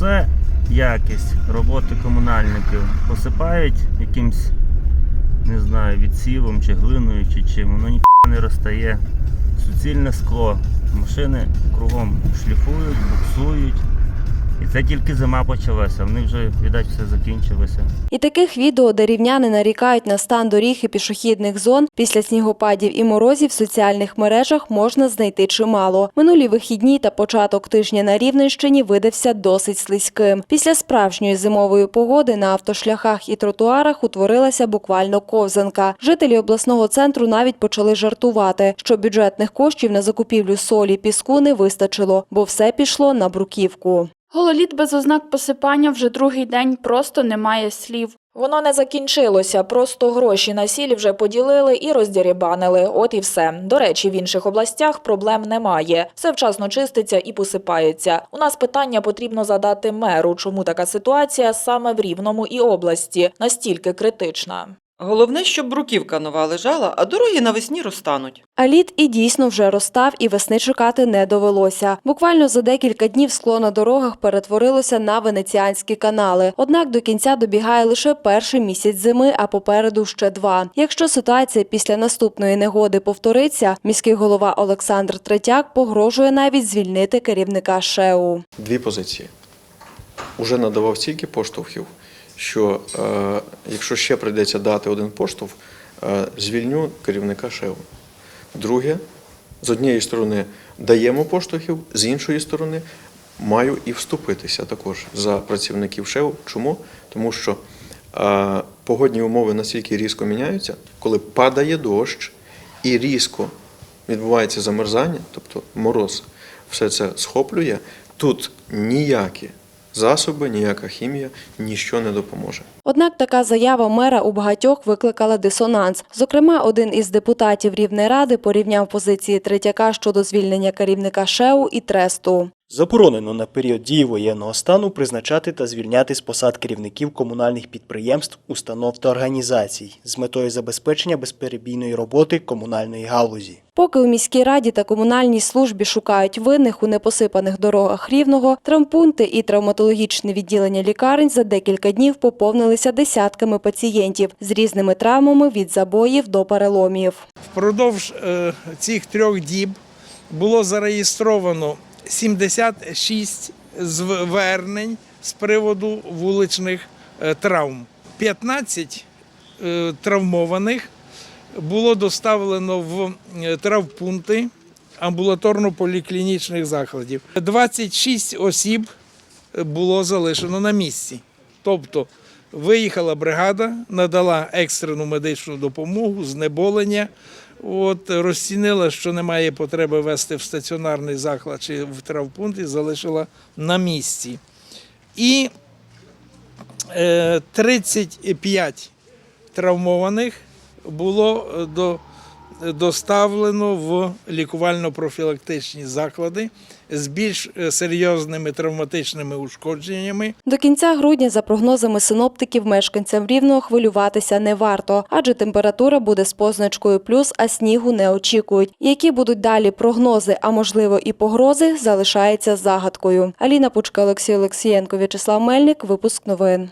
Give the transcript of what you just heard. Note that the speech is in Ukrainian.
Оце якість роботи комунальників. Посипають якимсь, не знаю, відсівом чи глиною чи чим. Воно ніхто не розтає. Суцільне скло. Машини кругом шліфують, буксують. І це тільки зима почалася. Вони вже, віддать, все закінчилося. І таких відео, де рівняни нарікають на стан доріг і пішохідних зон після снігопадів і морозів в соціальних мережах можна знайти чимало. Минулі вихідні та початок тижня на Рівненщині видався досить слизьким. Після справжньої зимової погоди на автошляхах і тротуарах утворилася буквально ковзанка. Жителі обласного центру навіть почали жартувати, що бюджетних коштів на закупівлю солі піску не вистачило, бо все пішло на бруківку. Гололід без ознак посипання вже другий день просто немає слів. Воно не закінчилося, просто гроші на сіль вже поділили і роздірібанили. От і все. До речі, в інших областях проблем немає. Все вчасно чиститься і посипається. У нас питання потрібно задати меру, чому така ситуація саме в Рівному і області настільки критична. Головне, щоб бруківка нова лежала, а дороги навесні розтануть. А лід і дійсно вже розстав, і весни чекати не довелося. Буквально за декілька днів скло на дорогах перетворилося на венеціанські канали. Однак до кінця добігає лише перший місяць зими, а попереду ще два. Якщо ситуація після наступної негоди повториться, міський голова Олександр Третяк погрожує навіть звільнити керівника ШЕУ. Дві позиції. Уже надавав стільки поштовхів, що е, якщо ще прийдеться дати один поштовх, е, звільню керівника ШЕУ. Друге, з однієї сторони даємо поштовхів, з іншої сторони маю і вступитися також за працівників ШЕУ. Чому? Тому що е, погодні умови настільки різко міняються, коли падає дощ і різко відбувається замерзання, тобто мороз, все це схоплює. Тут ніякі засоби, ніяка хімія, ніщо не допоможе. Однак така заява мера у багатьох викликала дисонанс. Зокрема, один із депутатів Рівної ради порівняв позиції Третяка щодо звільнення керівника ШЕУ і Тресту. Заборонено на період дії воєнного стану призначати та звільняти з посад керівників комунальних підприємств, установ та організацій з метою забезпечення безперебійної роботи комунальної галузі. Поки у міській раді та комунальній службі шукають винних у непосипаних дорогах рівного, травмпункти і травматологічне відділення лікарень за декілька днів поповнилися десятками пацієнтів з різними травмами від забоїв до переломів. Впродовж е, цих трьох діб було зареєстровано 76 звернень з приводу вуличних е, травм. 15 е, травмованих було доставлено в е, травмпункти амбулаторно-поліклінічних закладів. 26 осіб було залишено на місці. Тобто виїхала бригада, надала екстрену медичну допомогу, знеболення. От, розцінила, що немає потреби вести в стаціонарний заклад чи в травмпункт і залишила на місці. І е, 35 травмованих було е, до, доставлено в лікувально-профілактичні заклади з більш е, серйозними травматичними ушкодженнями. До кінця грудня, за прогнозами синоптиків, мешканцям рівного хвилюватися не варто, адже температура буде з позначкою плюс, а снігу не очікують. Які будуть далі прогнози, а можливо і погрози, залишається загадкою. Аліна Пучка, Олексій Олексієнко, В'ячеслав Мельник. Випуск новин.